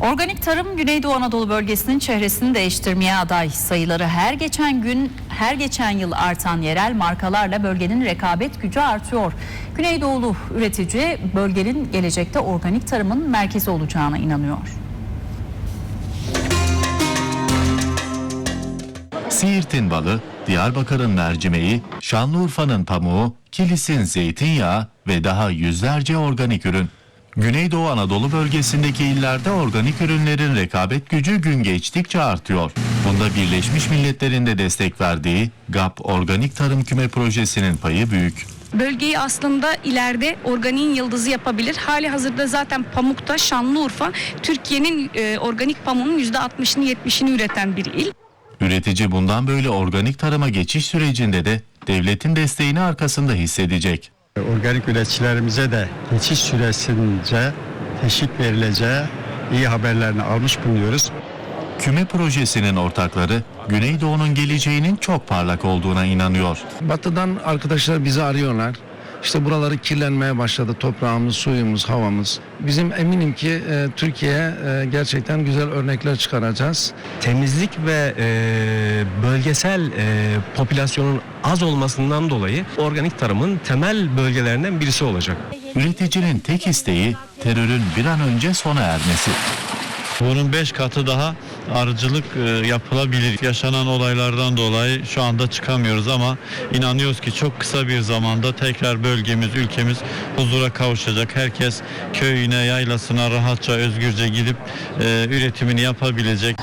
Organik tarım Güneydoğu Anadolu bölgesinin çehresini değiştirmeye aday. Sayıları her geçen gün, her geçen yıl artan yerel markalarla bölgenin rekabet gücü artıyor. Güneydoğulu üretici bölgenin gelecekte organik tarımın merkezi olacağına inanıyor. Siirt'in balı, Diyarbakır'ın mercimeği, Şanlıurfa'nın pamuğu, Kilis'in zeytinyağı ve daha yüzlerce organik ürün. Güneydoğu Anadolu bölgesindeki illerde organik ürünlerin rekabet gücü gün geçtikçe artıyor. Bunda Birleşmiş Milletler'in de destek verdiği GAP Organik Tarım Küme Projesi'nin payı büyük. Bölgeyi aslında ileride organiğin yıldızı yapabilir. Hali hazırda zaten pamukta Şanlıurfa Türkiye'nin e, organik pamuğunun %60'ını 70'ini üreten bir il. Üretici bundan böyle organik tarıma geçiş sürecinde de devletin desteğini arkasında hissedecek. Organik üreticilerimize de geçiş süresince teşvik verileceği iyi haberlerini almış bulunuyoruz. Küme projesinin ortakları Güneydoğu'nun geleceğinin çok parlak olduğuna inanıyor. Batıdan arkadaşlar bizi arıyorlar. İşte buraları kirlenmeye başladı toprağımız, suyumuz, havamız. Bizim eminim ki e, Türkiye'ye e, gerçekten güzel örnekler çıkaracağız. temizlik ve e, bölgesel e, popülasyonun az olmasından dolayı organik tarımın temel bölgelerinden birisi olacak. Üreticinin tek isteği terörün bir an önce sona ermesi. Bunun 5 katı daha arıcılık e, yapılabilir. Yaşanan olaylardan dolayı şu anda çıkamıyoruz ama inanıyoruz ki çok kısa bir zamanda tekrar bölgemiz, ülkemiz huzura kavuşacak. Herkes köyüne, yaylasına rahatça, özgürce gidip e, üretimini yapabilecek.